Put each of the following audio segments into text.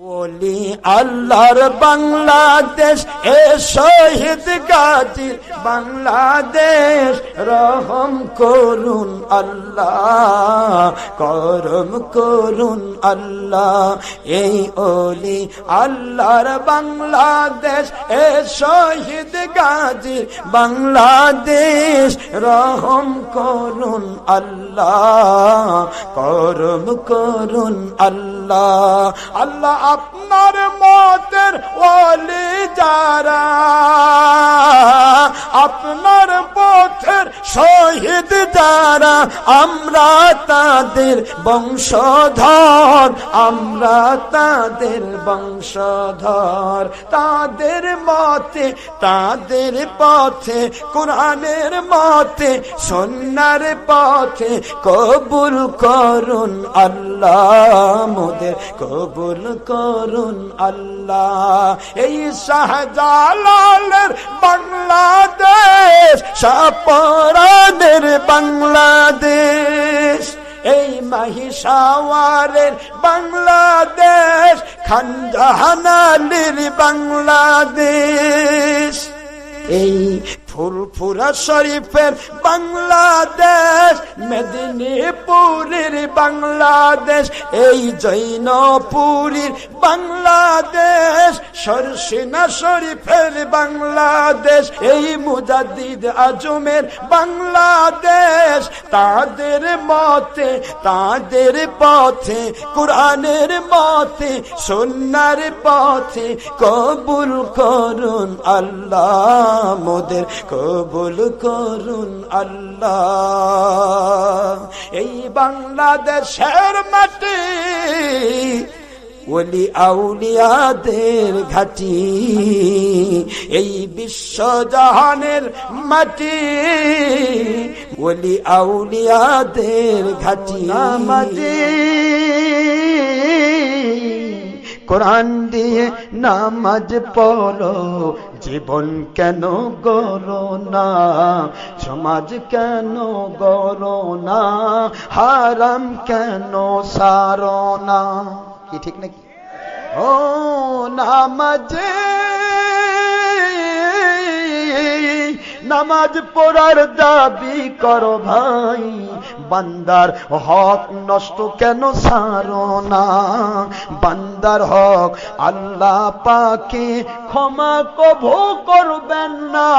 ওলি আল্লাহর বাংলাদেশ, এ শহীদ গাজীর বাংলাদেশ, রহম করুন আল্লাহ, করম করুন আল্লাহ। এই ওলি আল্লাহর বাংলাদেশ, এ শহীদ গাজীর বাংলাদেশ, রহম করুন আল্লাহ, করম করুন আল্লাহ। আল্লাহ আল্লাহ আপনার মতের ওলি যারা, আপনার পথের শহীদ যারা, আমরা তাদের বংশধর, আমরা তাদের বংশধর। তাদের মতে, তাদের পথে, কোরআনের মতে, সন্ন্যার পথে কবুল করুন আল্লাহ মোদের কবুল করুন আল্লাহ। এই শাহজালালের বাংলাদেশ, সাপরানের বাংলাদেশ। এই মাহিসাওয়ারের বাংলাদেশ, খানজাহানালির বাংলাদেশ। এই ফুরফুরা শরীফের বাংলাদেশ মেদিনীপুরের বাংলাদেশ, এই জৈনপুরীর বাংলাদেশ, সরসিনা শরীফের বাংলাদেশ, এই মুজাদ্দিদ আজমের বাংলাদেশ। তাদের মতে, তাদের পথে, কোরআনের মতে সন্ন্যার পথে কবুল করুন আল্লাহ, মোদের কবুল করুন আল্লাহ। এই বাংলাদেশের মাটি ওলি আউলিয়াদের ঘাটি এই বিশ্বজাহানের মাটি ওলি আউলিয়াদের ঘাটি। মাটি কোরআন দিয়ে নামাজ পড়ো। জীবন কেন গড়ো না? সমাজ কেন গড়ো না? হারাম কেন সারো না? কি ঠিক নাকি? ও নামাজে নামাজ পড়ার দাবি করো ভাই। বান্দার হক নষ্ট কেন সারো না? বান্দার হক আল্লাহ পাকে ক্ষমা কভু করবেন না।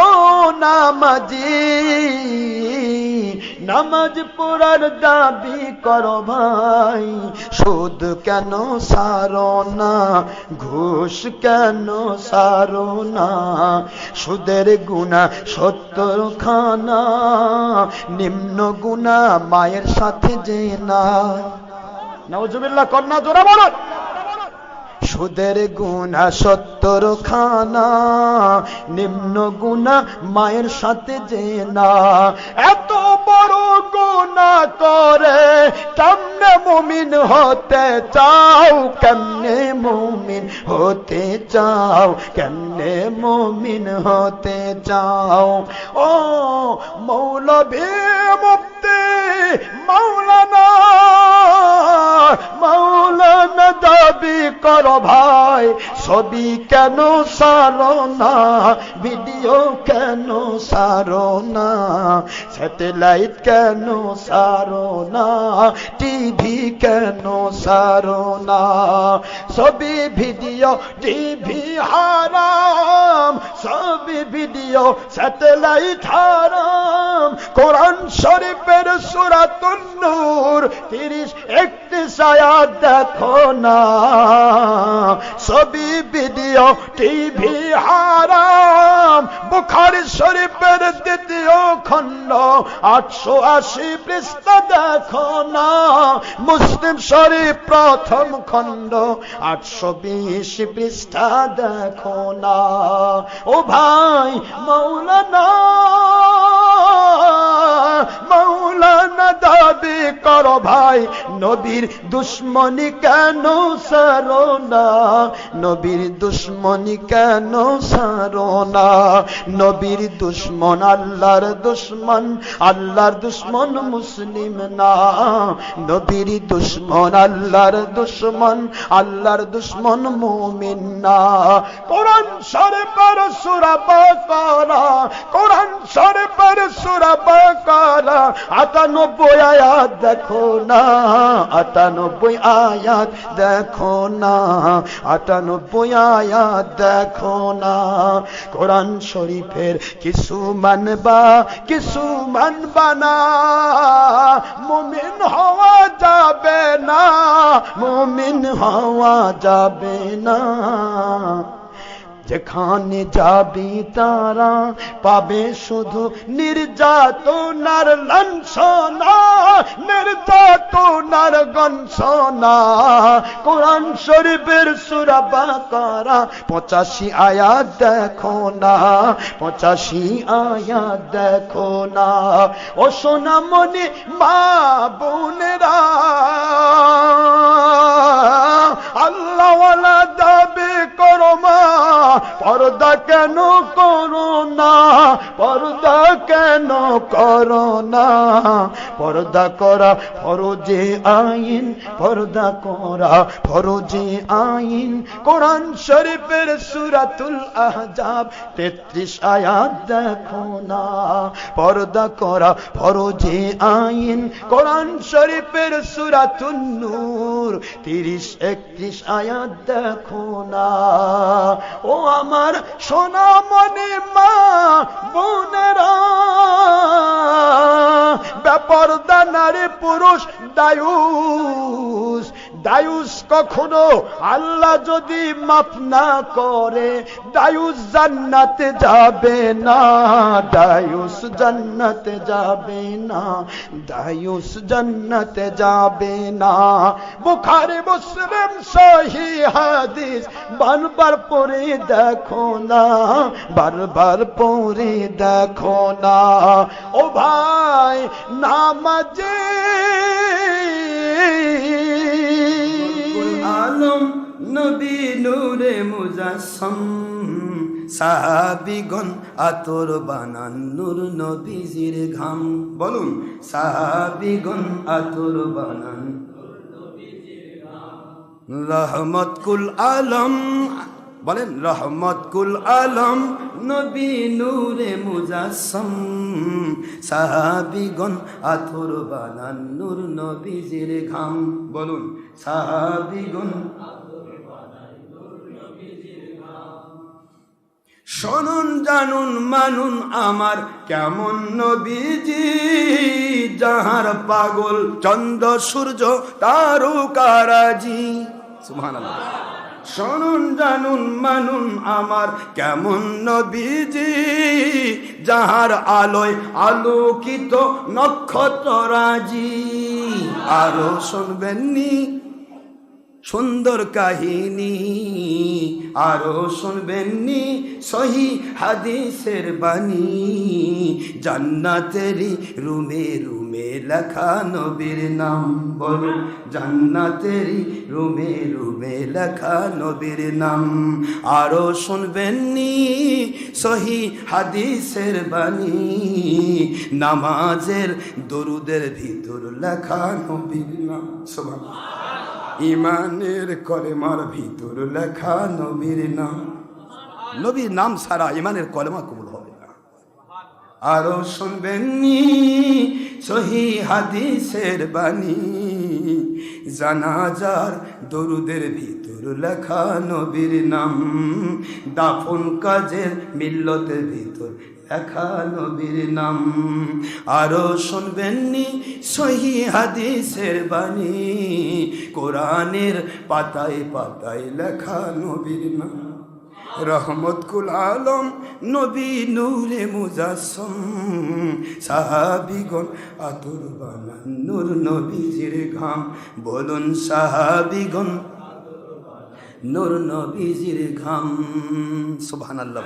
ও নামাজি, নামাজ পড়ার দাবি করো ভাই। সুদ কেন সারো না? ঘুষ কেন সারো না? সুদের গুণা সত্তর খানা নিম্ন গুণা মায়ের সাথে যে না নজুবিল্লা কন্যা জোরা বলো সুদের গুণা সত্তর খানা নিম্ন গুণা মায়ের সাথে যে না। এত বড় গুণা করে কেমনে মুমিন হতে চাও, কেমনে মুমিন হতে চাও, কেমনে মুমিন হতে চাও? ও মৌলভী মুক্তি মৌলানা মৌলানা দাবি কর ভাই, ছবি কেন সারো না, ভিডিও কেন সারো না, স্যাটেলাইট কেন সারো না, টিভি কেন সারো না, ছবি, ভিডিও, টিভি হারাম, ছবি, ভিডিও, স্যাটেলাইট হারাম। কোরআন শরীফের সুরাতুন নূর তিরিশ একত্রিশ আয়াত দেখো না। ছবি, ভিডিও টিভি হারাম। বুখারি শরীফের দ্বিতীয় খণ্ড, আটশো আশি পৃষ্ঠ দেখো না। মুসলিম শরীফ প্রথম খণ্ড, আটশো বিশ পৃষ্ঠা দেখো না। ও ভাই, মৌলানা মৌলানা দাবি করো ভাই, নবীর দুশ্মনী কেন সারো না? নবীর দুশ্মনী কেন সারো না? নবীর দুশ্মন আল্লাহর দুশ্মন আল্লাহর দুশ্মন মুসলিম না। নবীর দুশ্মন, আল্লাহর দুশ্মন আল্লাহর দুশ্মন মুমিন না। কোরআন শরীফের সূরা বাকারা, কোরআন শরীফের সূরা বাকারা 98 আয়াত দেখো না 98 আয়াত দেখো না 98 আয়াত দেখো না। কোরআন শরীফের কিছু মানবা কিছু মানবা না। মুমিন হওয়া যাবে না, মুমিন হওয়া যাবে না। যেখানে যাবি তারা পাবে শুধু নির্যাতনার লাঞ্ছনা, নির্যাতনার গঞ্ছনা। কোরআন শরীফের সুরা বাকারা, পঁচাশি আয়াত দেখো না, পঁচাশি আয়াত দেখো না। ও সোনামণি মা বোনেরা, আল্লাহওয়ালা দাবি করো মা পর্দা কেন করো না? পর্দা কেন করো না? পর্দা করা ফরজে আইন, পর্দা করা ফরজে আইন। কোরআন শরীফের সুরাতুল আহজাব তেত্রিশ আয়াত দেখো না। পর্দা করা ফরজে আইন। কোরআন শরীফের সুরাতুন নূর, তিরিশ একত্রিশ আয়াত দেখো না। ও আমার সোনা মনে মা বোনেরা। ব্যাপার দানারে পুরুষ দায়ুস। দায়ুস কখনো আল্লাহ যদি মাফ না করে, দায়ুস জান্নাতে যাবে না, দায়ুস জান্নাতে যাবে না, দায়ুস জান্নাতে যাবে না। বুখারি, মুসলিম, সহি হাদিস, বারবার পড়ে দেখো না, বারবার পড়ে দেখো না। ও ভাই, নামাজে আলম, নবী নূরে মুজাসম। সাহাবিগণ আতর বানান নূর নবীজির ঘাম। বলুন, সাহাবিগণ আতর বানান রহমত কুল আলম বলেন রহমত কুল আলম, নবী নূরে মুজাসম, সাহাবিগণ আথর বানান নূর নবীজির ঘাম। বলুন, সাহাবিগণ শুনুন, জানুন, মানুন আমার কেমন নবীজি, যাহার পাগল চন্দ্র সূর্য তারকারাজি। সুবহানাল্লাহ। শুনুন জানুন মানুন আমার কেমন নবীজি যাহার আলোয় আলোকিত নক্ষত্ররাজি। আরও শুনবেননি সুন্দর কাহিনী আরও শুনবেননি সহি হাদিসের বাণী। জান্নাতেরই রুমে রুমে লেখা নবীর নাম বলো। জান্নাতেরই রুমে রুমে লেখা নবীর নাম আরও শুনবেননি সহি হাদিসের বাণী। নামাজের দরুদের ভিতর লেখা নবীর নাম, সুবহানাল্লাহ। ইমানের কলেমার ভিতর লেখা নবীর নাম। নবীর নাম সারা ইমানের কলেমা কবুল হবে না। আরও শুনবেননি সহি হাদিসের বাণী। জানাজার দরুদের ভিতর লেখা নবীর নাম। দাফন কাজের মিল্লতের ভিতর লেখা নবীর নাম। আরও শুনবেননি সহি হাদিসের বাণী। কোরআনের পাতায় পাতায় লেখা নবীর নাম। রহমত কুল আলম, নবী নূরে মুজাসম। সাহাবিগণ আতুর বানান নূর নবীজির ঘাম। বলুন সাহাবিগণ, নূর নবীজির ঘাম। সুবহানাল্লাহ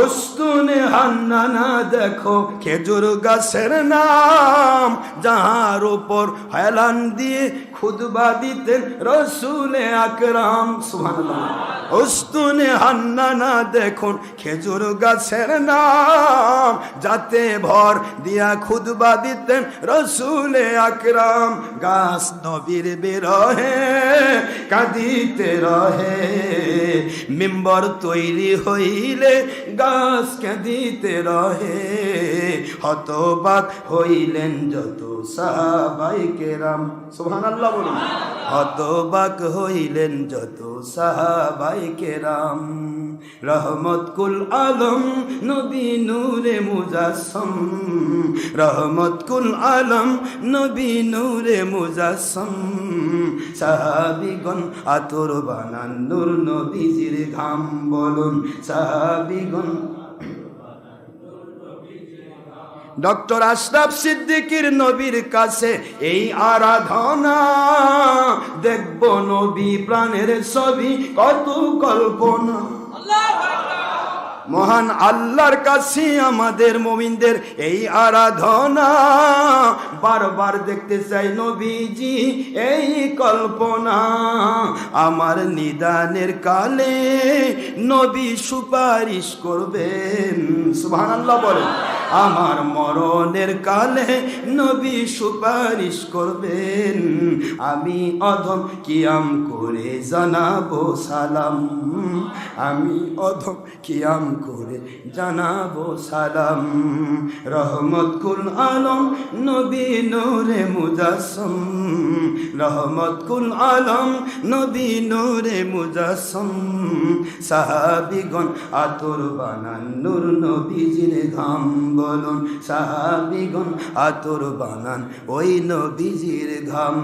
উস্তুনে হান্নানা দেখো খেজুর গাছের নাম, যাহার উপর হেলান দিয়ে খুদবা দিতেন রসুলে আকরাম, সুবহানাল্লাহ। উস্তুনে হান্নানা দেখুন, খেজুর গাছের নাম। যাতে ভর দিয়া খুদবা দিতেন রসুলে আকরাম। গাছ নবীর বিরহে, কাঁদিতে রহে। মেম্বর তৈরি হইলে গাছ কাঁদিতে রহে। হতবাক হইলেন যত সাহাবাই কেরাম। সুবহান আল্লাহ বলুন। হতবাক হইলেন যত সাহাবাই কেরাম। রহমত কুল আলম নবী নূরে মুজাসম। রহমত কুল আলম নবী নূরে মুজাসম। সাহাবিগণ আতর বানান নূর নবীজির ঘাম বলুন। সাহাবিগণ ডক্টর আশরাফ সিদ্দিকির নবীর কাছে এই আরাধনা। দেখব নবী প্রাণের ছবি, কত কল্পনা। মহান আল্লাহর কাছে আমাদের মোমিনদের এই আরাধনা। বারবার দেখতে চাই নবীজি এই কল্পনা। আমার নিদানের কালে নবী সুপারিশ করবেন। সুবহানাল্লাহ বলেন। আমার মরণের কালে নবী সুপারিশ করবেন। আমি অধম কিয়াম করে জানাব সালাম। আমি অধম কিয়াম করে জানাব সালাম। রহমত কুল আলম নবী নূরে মুজাসম। রহমত কুল আলম নবী নূরে মুজাসম। সাহাবিগণ আতর বানান নূর নবীজির ঘাম বলুন সাহাবিগুন আতর বানান। ওই নবীজির ঘাম।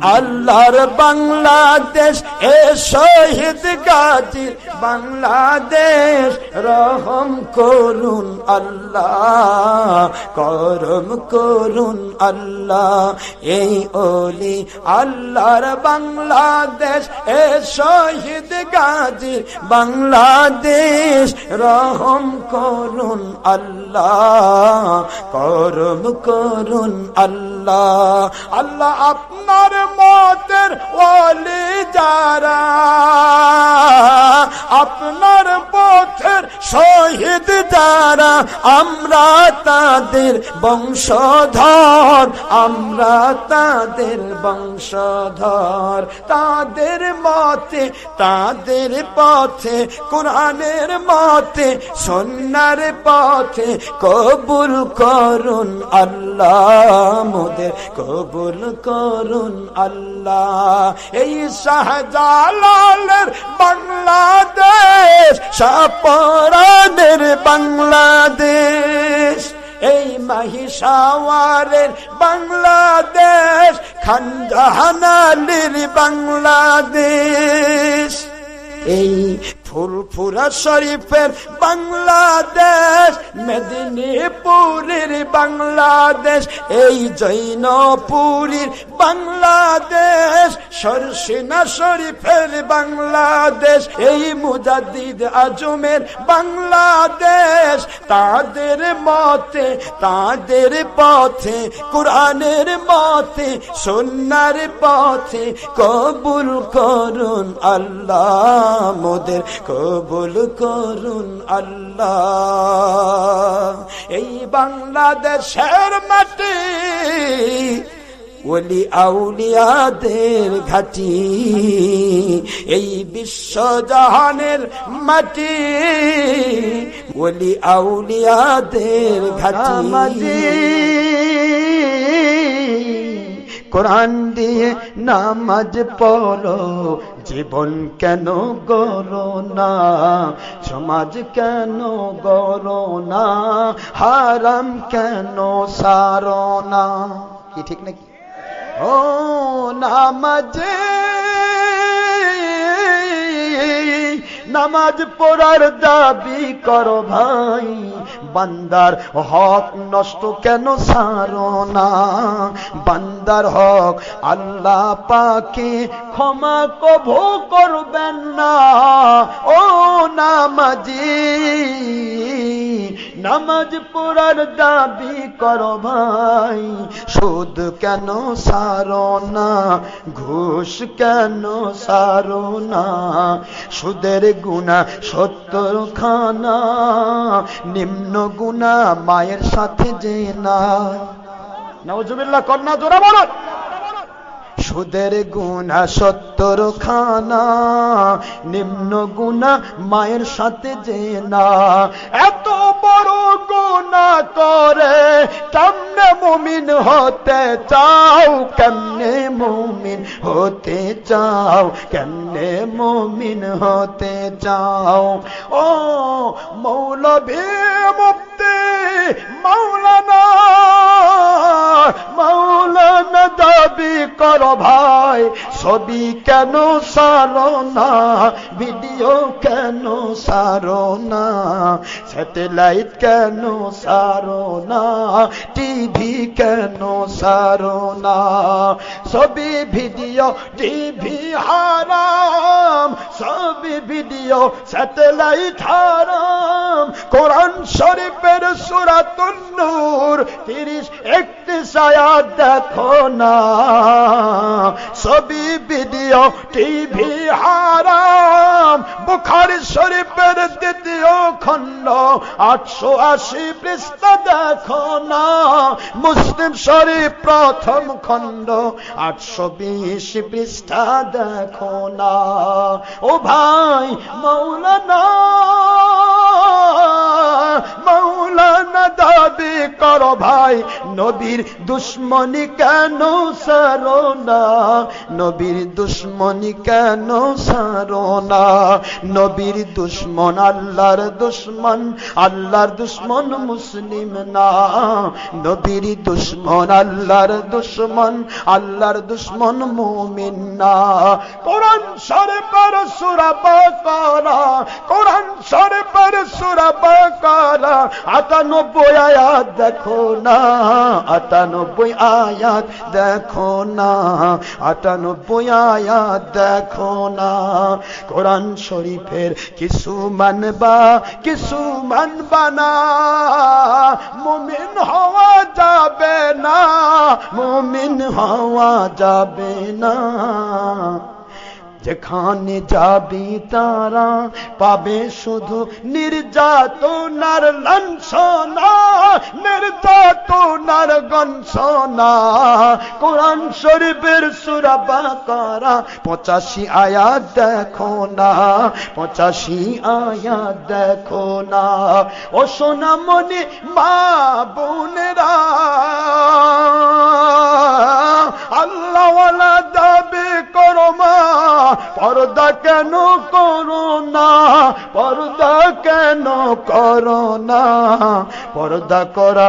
আল্লাহর বাংলাদেশ, এ শহীদ গাজীর বাংলাদেশ, রহম করুন আল্লাহ, করম করুন আল্লাহ। এই ওলি আল্লাহর বাংলাদেশ এ শহীদ গাজীর বাংলাদেশ রহম করুন আল্লাহ করম করুন আল্লাহ। আল্লাহ আল্লাহ আপনার মতের ওলি যারা, আপনার পথের শহীদ যারা, আমরা তাদের বংশধর, আমরা তাদের বংশধর। তাদের মতে, তাদের পথে, কোরআনের মতে, সন্ন্যার পথে কবুল করুন আল্লাহ মোদের কবুল করুন আল্লাহ। এই শাহজালালের বাংলাদেশ, সাপরানের বাংলাদেশ। এই মাহিসাওয়ারের বাংলাদেশ, খানজাহানালির বাংলাদেশ। এই ফুরফুরা শরীফের বাংলাদেশ, মেদিনীপুরের বাংলাদেশ, এই জৈনপুরীর বাংলাদেশ, সরসিনা শরীফের বাংলাদেশ, এই মুজাদ্দিদ আজমের বাংলাদেশ। তাদের মতে, তাদের পথে, কোরআনের মতে সন্ন্যার পথে কবুল করুন আল্লাহ মোদের কবুল করুন আল্লাহ। এই বাংলাদেশের মাটি ওলি আউলিয়াদের ঘাটি। এই বিশ্বজাহানের মাটি ওলি আউলিয়াদের ঘাটি। কোরআন দিয়ে নামাজ পড়ো। জীবন কেন গড়ো না? সমাজ কেন গড়ো না? হারাম কেন সারো না? কি ঠিক নাকি? ও নামাজে। নামাজ পড়ার দাবি করো ভাই। বান্দার হক নষ্ট কেন সারো না? বান্দার হক আল্লাহ পাকে ক্ষমা কভু করবেন না। ও নামাজি, নামাজ পড়ার দাবি কর ভাই, সুদ কেন সারো না? ঘুষ কেন সারো না? সুদের গুণা সত্তর খানা নিম্ন গুণা মায়ের সাথে যে না নজুবিল্লাহ কন্যা জোরা বলো সুদের গুণা সত্তর খানা নিম্ন গুণা মায়ের সাথে যে না এত বড় গুণা করে কেমনে মুমিন হতে চাও কেমনে মুমিন হতে চাও কেমনে মুমিন হতে চাও? ও মৌলভী মৌলানা মৌলানা দাবি কর ভাই, ছবি কেন সারো না, ভিডিও কেন সারো না, স্যাটেলাইট কেন সারো না, টিভি কেন সারো না, ছবি, ভিডিও, টিভি হারাম, ছবি, ভিডিও, স্যাটেলাইট হারাম। কোরআন শরীফের সুরাতুন তিরিশ একত্রিশ দেখো না। ছবি ভিডিও টিভি হারাম। বুখারি শরীফের দ্বিতীয় খণ্ড, আটশো আশি পৃষ্ঠা দেখো না। মুসলিম শরীফ প্রথম খণ্ড, আটশো বিশ পৃষ্ঠা দেখো না। ও ভাই, মৌলানা। মৌলানা দাবি করো ভাই, নবীর দুশ্মনী কেন সারো না? নবীর দুশ্মনী কেন সারো না? নবীর দুশ্মন আল্লাহর দুশ্মন আল্লাহর দুশ্মন মুসলিম না। নবীর দুশ্মন আল্লাহর দুশ্মন আল্লাহর দুশ্মন মুমিন না। কোরআন শরীফের সূরা বাকারা, কোরআন শরীফের সূরা বাকারা 98 আয়াত দেখো না 98 আয়াত দেখো না 98 আয়াত দেখো না। কোরআন শরীফের কিছু মানবা কিছু মানবা না। মুমিন হওয়া যাবে না, মুমিন হওয়া যাবে না। যেখানে যাবি তারা পাবে শুধু নির্যাতনার লাঞ্ছনা, নির্যাতনার গঞ্ছনা। কোরআন শরীফের সুরা বাকারা, পঁচাশি আয়াত দেখো না, পঁচাশি আয়াত দেখো না। ও সোনামণি মা বোনেরা, আল্লাহওয়ালা দাবি করো মা পর্দা কেন করো না? পর্দা কেন করো না? পর্দা করা